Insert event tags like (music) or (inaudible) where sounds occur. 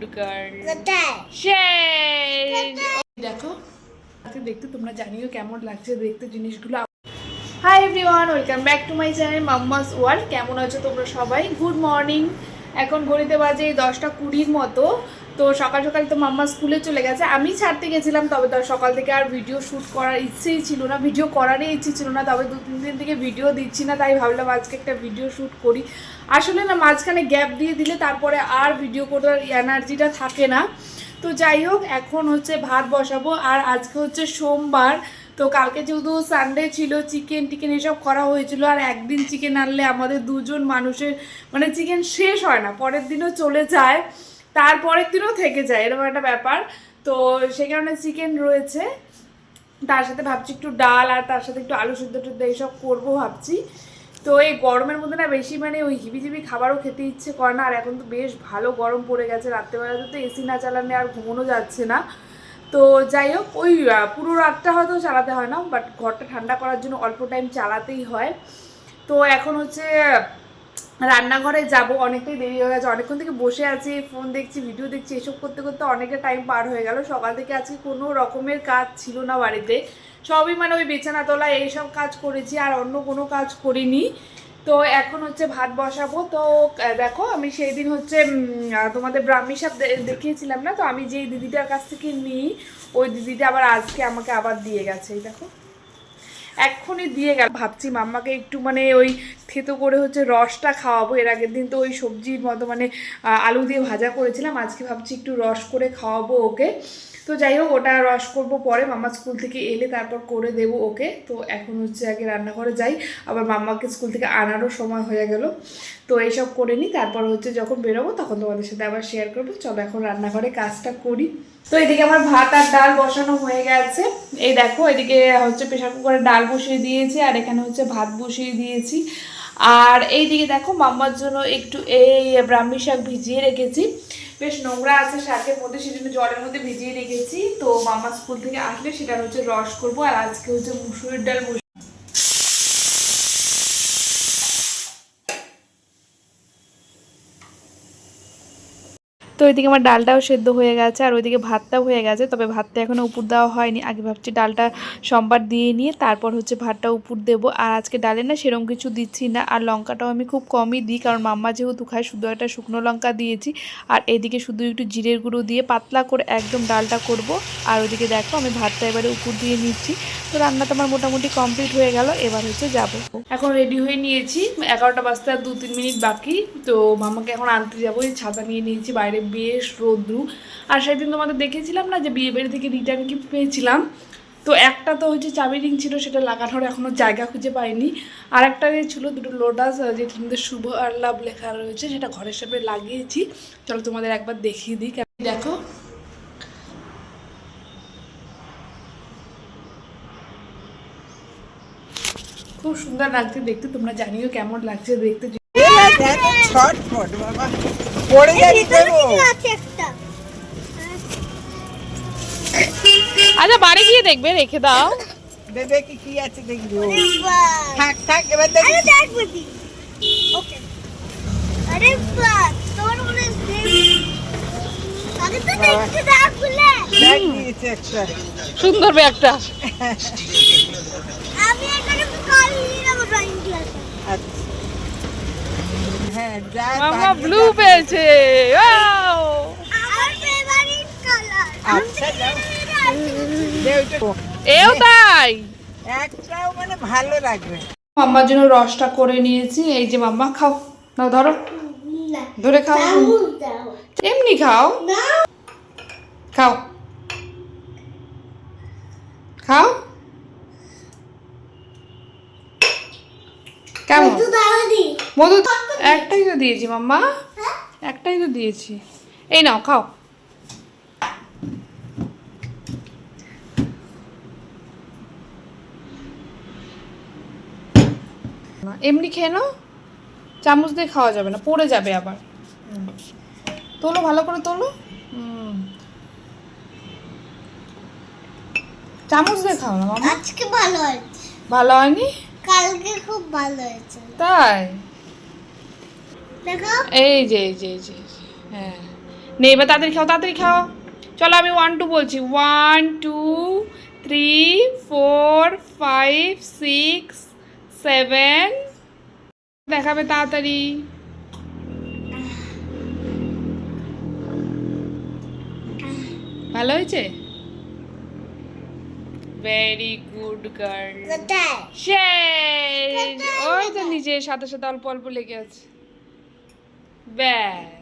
Good girl দেখো আজকে দেখতে তোমরা জানিও কেমন লাগছে দেখতে জিনিসগুলো। Hi everyone welcome back to my channel mamma's world কেমন আছো তোমরা সবাই? গুড মর্নিং এখন ঘড়িতে বাজে এই দশটা কুড়ির মতো। তো সকাল সকাল তো মাম্মা স্কুলে চলে গেছে। আমি ছাড়তে গেছিলাম, তবে তার সকাল থেকে আর ভিডিও শ্যুট করার ইচ্ছেই ছিল না। ভিডিও করারই ইচ্ছে ছিল না, তবে দু তিন দিন থেকে ভিডিও দিচ্ছি না, তাই ভাবলাম আজকে একটা ভিডিও শ্যুট করি। আসলে না, মাঝখানে গ্যাপ দিয়ে দিলে তারপরে আর ভিডিও করার এনার্জিটা থাকে না। তো যাই হোক, এখন হচ্ছে ভাত বসাবো, আর আজকে হচ্ছে সোমবার। তো কালকে যেহেতু সানডে ছিল চিকেন টিকেন এসব করা হয়েছিল, আর একদিন চিকেন আনলে আমাদের দুজন মানুষের মানে চিকেন শেষ হয় না, পরের দিনও চলে যায় তারপরের দিনও থেকে যায়, এরকম একটা ব্যাপার। তো সেই কারণে চিকেন রয়েছে, তার সাথে ভাবছি একটু ডাল, আর তার সাথে একটু আলু সিদ্ধ টুদ্ধ এইসব করব ভাবছি। তো এই গরমের মধ্যে না বেশি মানে ওই হিবিজিবি খাবারও খেতে ইচ্ছে করে না, আর এখন তো বেশ ভালো গরম পড়ে গেছে, রাত্রেবেলাতে তো এসি না চালালে আর ঘুমোনো যাচ্ছে না। তো যাই হোক, ওই পুরো রাতটা হয়তো চালাতে হয় না বাট ঘরটা ঠান্ডা করার জন্য অল্প টাইম চালাতেই হয়। তো এখন হচ্ছে, রান্নাঘরে যাব, অনেকটাই দেরি হয়ে গেছে। অনেকক্ষণ থেকে বসে আছি ফোন দেখছি ভিডিও দেখছি, এসব করতে করতে অনেকটা টাইম পার হয়ে গেল। সকাল থেকে আজকে কোনো রকমের কাজ ছিল না বাড়িতে। সবই মানে ওই বিছানা তোলা এইসব কাজ করেছি, আর অন্য কোনো কাজ করিনি। তো এখন হচ্ছে ভাত বসাবো। তো দেখো, আমি সেই দিন হচ্ছে তোমাদের ব্রাহ্মী সাপ দেখিয়েছিলাম না, তো আমি যেই দিদিটার কাছ থেকে নিই, ওই দিদিটা আবার আজকে আমাকে আবার দিয়ে গেছে, এই দেখো। এক্ষুনি দিয়ে গেল। ভাবছি মাম্মাকে একটু মানে ওই থেতো করে হচ্ছে রসটা খাওয়াবো। এর আগের দিন তো ওই সবজির মতো মানে আলু দিয়ে ভাজা করেছিলাম। আজকে ভাবছি একটু রস করে খাওয়াবো ওকে। তো যাই হোক, ওটা রস করব পরে। মাম্মা স্কুল থেকে এলে তারপর করে দেবো ওকে। তো এখন হচ্ছে আগে রান্নাঘরে যাই। আবার মাম্মাকে স্কুল থেকে আনারও সময় হয়ে গেল। তো এইসব করে নিই। তারপর হচ্ছে যখন বেরোবো তখন তোমাদের সাথে আবার শেয়ার করব। চলো এখন রান্নাঘরে কাজটা করি। তো এদিকে আমার ভাত আর ডাল বসানো হয়ে গেছে। এই দেখো, এদিকে হচ্ছে প্রেশার কুকারে ডাল বসিয়ে দিয়েছি। আর এখানে হচ্ছে ভাত বসিয়ে দিয়েছি। আর এই দিকে দেখো মাম্মার জন্য একটু এই ব্রাহ্মী শাক ভিজিয়ে রেখেছি। বেশ নোংরা আছে শাকের মধ্যে, সেজন্য জলের মধ্যে ভিজিয়ে রেখেছি। তো মাম্মা স্কুল থেকে আসলে সেটার হচ্ছে রস করব, আর আজকে হচ্ছে মুসুরির ডাল তো ওইদিকে আমার ডালটাও সেদ্ধ হয়ে গেছে আর ওইদিকে ভাতটাও হয়ে গেছে, তবে ভাতটা এখনও উপর দেওয়া হয়নি। আগে ভাবছি ডালটা সোমবার দিয়ে নিয়ে তারপর হচ্ছে ভাতটা উপর দেবো। আর আজকে ডালে না সেরকম কিছু দিচ্ছি না, আর লঙ্কাটাও আমি খুব কমই দিই, কারণ মাম্মা যেহেতু খায়, শুধু একটা শুকনো লঙ্কা দিয়েছি। আর এদিকে শুধু একটু জিরের গুঁড়ো দিয়ে পাতলা করে একদম ডালটা করব। আর ওইদিকে দেখো আমি ভাতটা এবারে উপর দিয়ে নিচ্ছি। তো রান্নাটা আমার মোটামুটি কমপ্লিট হয়ে গেল, এবার হচ্ছে যাব। এখন রেডি হয়ে নিয়েছি, এগারোটা বাজতে আর দু তিন মিনিট বাকি, তো মামাকে এখন আনতে যাব, এই ছাতা নিয়ে নিয়েছি, বাইরে বেশ রোদ্রু। আর সেদিন তোমাদের দেখেছিলাম না যে বিয়ে বাড়ি থেকে রিটার্ন গিফট পেয়েছিলাম, তো একটা তো হচ্ছে চাবি রিং ছিল, সেটা লাগানোর এখনও জায়গা খুঁজে পাইনি। আর একটা যে ছিল, দুটো লোটাস যেটা তোমাদের শুভ আর লাভ লেখা রয়েছে, সেটা ঘরের সামনে লাগিয়েছি। চলো তোমাদের একবার দেখিয়ে দিই দেখো। খুব সুন্দর লাগছে দেখতে তোমরা জানিও কেমন লাগছে দেখতে। ছটফট বাবা পড়ে যাবি দেবো আছে একটা আচ্ছা বাড়ি গিয়ে দেখবে রেখে দাও। দেবে কি কি আছে দেখব থাক থাক এবার দেখি। আরে দেখ বদি ওকে। আরে বাহ তোর মনে আগে তো দেখতে দেখ বলে ব্যাগ দিয়েছে একটা। সুন্দর ব্যাগটা (laughs) আমি এখানে কাল নিয়ে যাব ড্রয়িং ক্লাসে আচ্ছা হ্যাঁ যা মামা ব্লু। পেয়েছে আচ্ছা। এও তাই। একটাও মানে ভালো লাগবে। মাম্মার জন্য রসটা করে নিয়েছি। এই যে মাম্মা খাও। নাও ধরো। না। ধরে খাও। এমনি খাও। না। খাও। খাও। কেমন? মধু একটাই তো দিয়েছি মাম্মা। একটাই তো দিয়েছি। এই নাও খাও। এমনি খেয়ে নাও চামচ দিয়ে খাওয়া যাবে না পড়ে যাবে আবার। তোলো ভালো করে তোলো। হুম। চামচ দিয়ে খাও না মামা আজকে ভালো হয়েছে। ভালো হয়নি? কালকে খুব ভালো হয়েছে। তাই? এই যে এই যে এই যে হ্যাঁ। নে এবার তাড়াতাড়ি খাও তাড়াতাড়ি খাও। চলো আমি ওয়ান টু বলছি। One two three four five six seven দেখাবে তাড়াতাড়ি। ভালো হয়েছে? ভেরি গুড গার্ল শেষ ওই তো নিচে সাথে সাথে অল্প অল্প লেগে আছে। ব্যাস